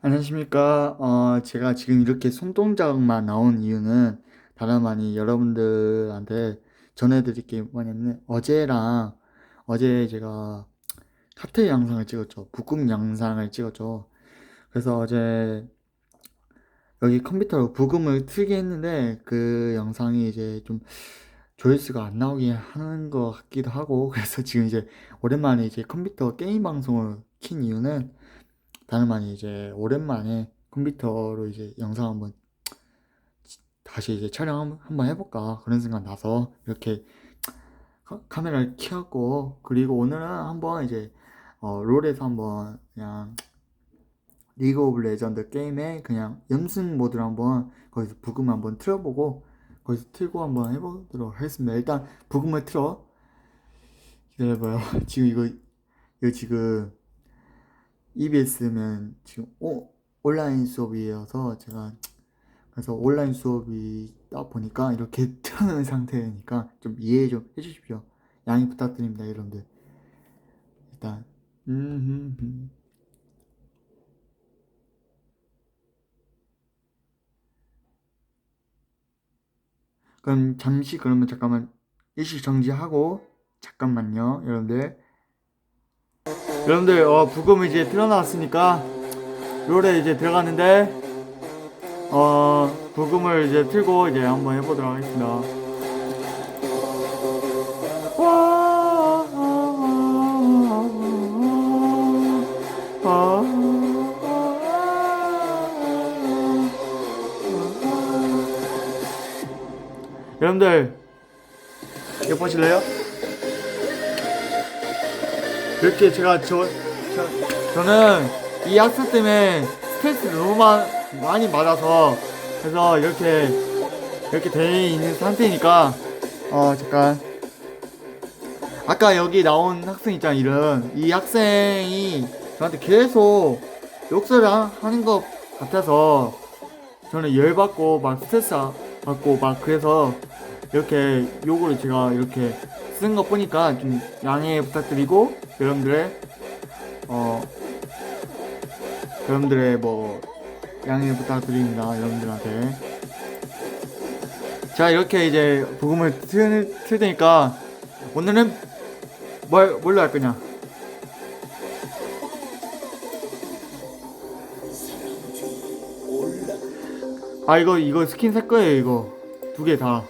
안녕하십니까. 어, 제가 지금 이렇게 손동작만 나온 이유는 다름 아니 여러분들한테 전해드릴 게 뭐냐면 어제랑 어제 제가 카트 영상을 찍었죠. 북극 영상을 찍었죠. 그래서 어제 여기 컴퓨터로 부금을 틀게 했는데 그 영상이 이제 좀 조회수가 안 나오게 하는 것 같기도 하고 그래서 지금 이제 오랜만에 이제 컴퓨터 게임 방송을 킨 이유는 다름 아니 이제 오랜만에 컴퓨터로 이제 영상 한번 다시 이제 촬영 한- 한번 해볼까 그런 생각 나서 이렇게 카- 카메라를 켜고 그리고 오늘은 한번 이제 어, 롤에서 한번 그냥 리그 오브 레전드 게임에 그냥 연습 모드로 한번 거기서 부금 한번 틀어보고 거기서 틀고 한번 해보도록 하겠습니다. 일단 부금을 틀어 기다려봐요. 지금 이거 이거 지금 EBS면 지금 오, 온라인 수업이어서 제가 그래서 온라인 수업이다 보니까 이렇게 틀어놓은 상태니까 좀 이해 좀 해주십시오. 양해 부탁드립니다, 여러분들. 일단 음. 그럼 잠시 그러면 잠깐만 일시 정지하고 잠깐만요, 여러분들. 여러분들 어 부금 이제 틀어놨으니까 롤에 이제 들어갔는데 어 부금을 이제 틀고 이제 한번 해보도록 하겠습니다. 여러분들 이거 보실래요? 이렇게 제가 저, 저 저는 이 학습 때문에 스트레스를 너무 마, 많이 받아서 그래서 이렇게 이렇게 돼 있는 상태니까 어 잠깐. 아까 여기 나온 학생 있잖아 이름 이 학생이 저한테 계속 욕설을 하- 하는 것 같아서 저는 열받고 막 스트레스 받고 막 그래서 이렇게 요거를 제가 이렇게 쓴 거 보니까 좀 양해 부탁드리고 여러분들의 어 여러분들의 뭐 양해 부탁드립니다 여러분들한테. 자 이렇게 이제 복음을 틀, 틀 테니까 오늘은 뭘 뭘로 할 거냐? 아 이거 이거 스킨 살 거예요 이거. 두 개 다.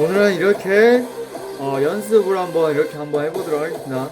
오늘은 이렇게 어, 연습을 한번 이렇게 한번 해보도록 하겠습니다.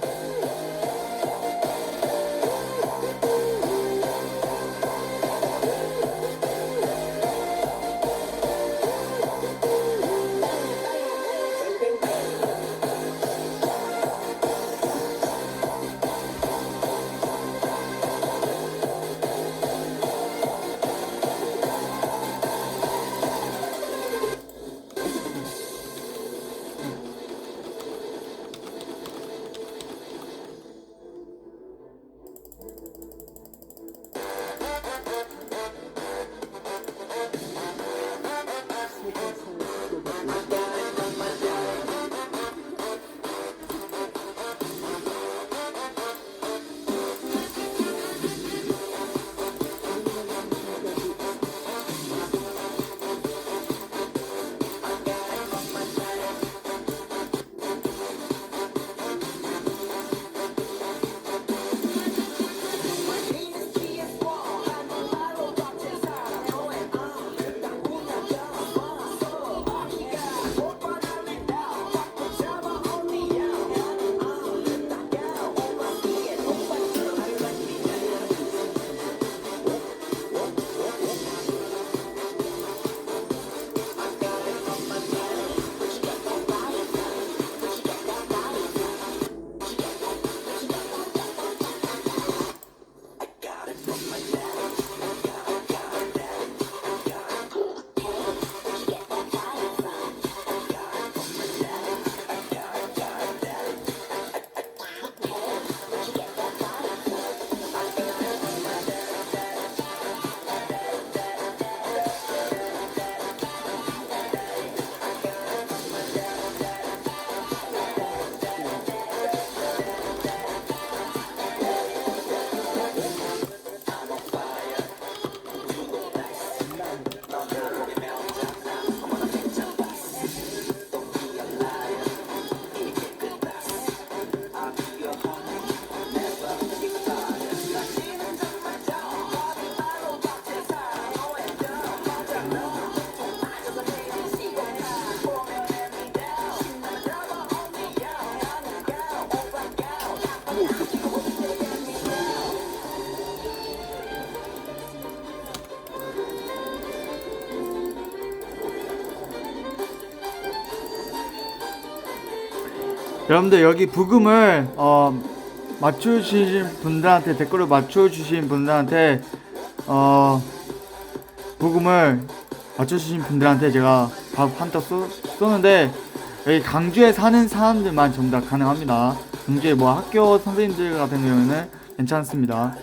여러분들 여기 부금을 어, 맞춰주신 분들한테 댓글을 맞춰주신 분들한테 어, 부금을 맞춰주신 분들한테 제가 밥 한턱 쏘는데 여기 강주에 사는 사람들만 전부 다 가능합니다. 강주에 뭐 학교 선생님들 같은 경우는 괜찮습니다.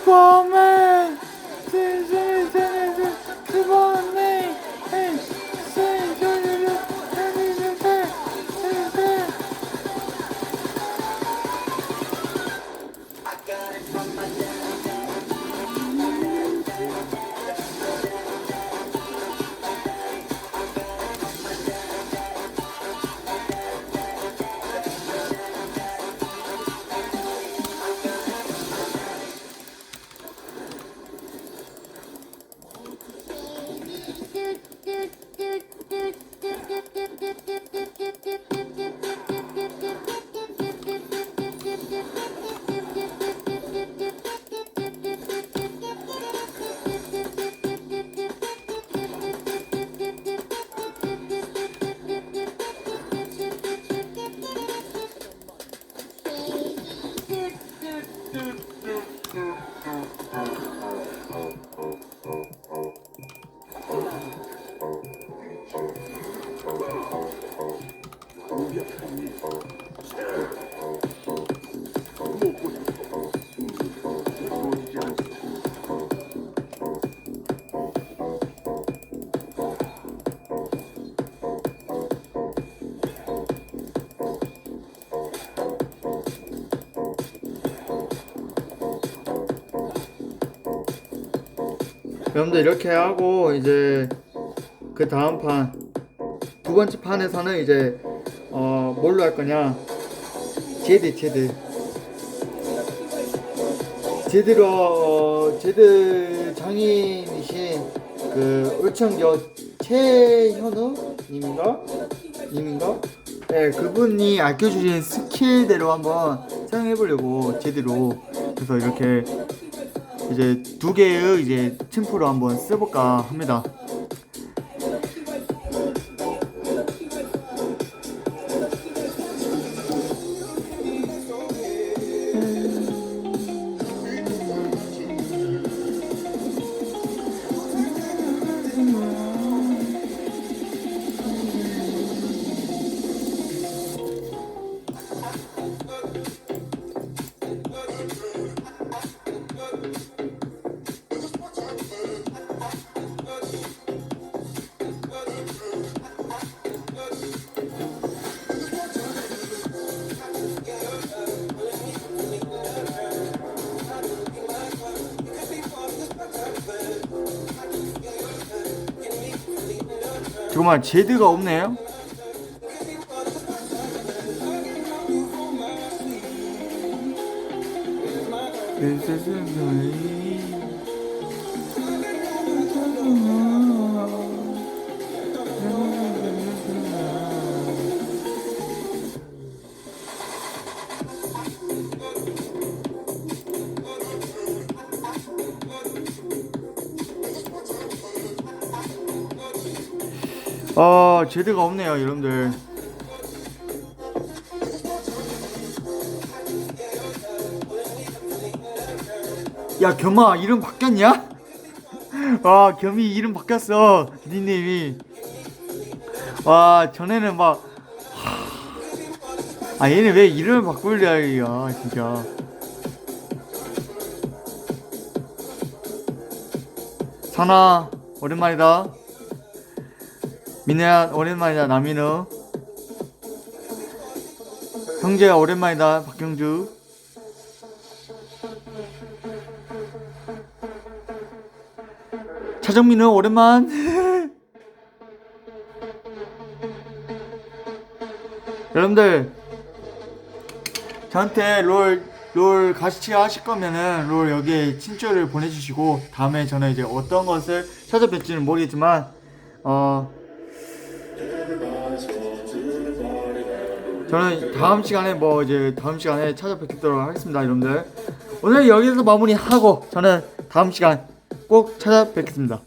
Aquaman. 여러분들 이렇게 하고 이제 그 다음 판 두 번째 판에서는 이제 어 뭘로 할 거냐? 제드 제드. 제드로 어, 제드 장인이신 그 울천교 최현우 님인가? 님인가? 네 그분이 아껴주신 스킬대로 한번 사용해 보려고 제대로. 그래서 이렇게 이제 두 개의 이제 챔프로 한번 써볼까 합니다. 정말 제드가 없네요. 아 제드가 없네요 여러분들. 야 겸아 이름 바뀌었냐? 와 겸이 이름 바뀌었어 닉네임이. 와 전에는 막 아 얘네 왜 이름을 바꾸려야 진짜. 산아 오랜만이다 민혜야 오랜만이다 남인우 형제야 오랜만이다 박경주. 차정민은 오랜만. 여러분들 저한테 롤, 롤 같이 하실 거면은 롤 여기에 친추를 보내주시고 다음에 저는 이제 어떤 것을 찾아뵐지는 모르겠지만 어 저는 다음 시간에 뭐 이제 다음 시간에 찾아뵙도록 하겠습니다 여러분들. 오늘 여기서 마무리하고 저는 다음 시간 꼭 찾아뵙겠습니다.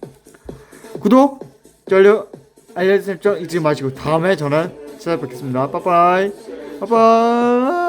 구독 좋아요 알려주셈 잊지 마시고 다음에 저는 찾아뵙겠습니다. 빠빠이. 빠빠이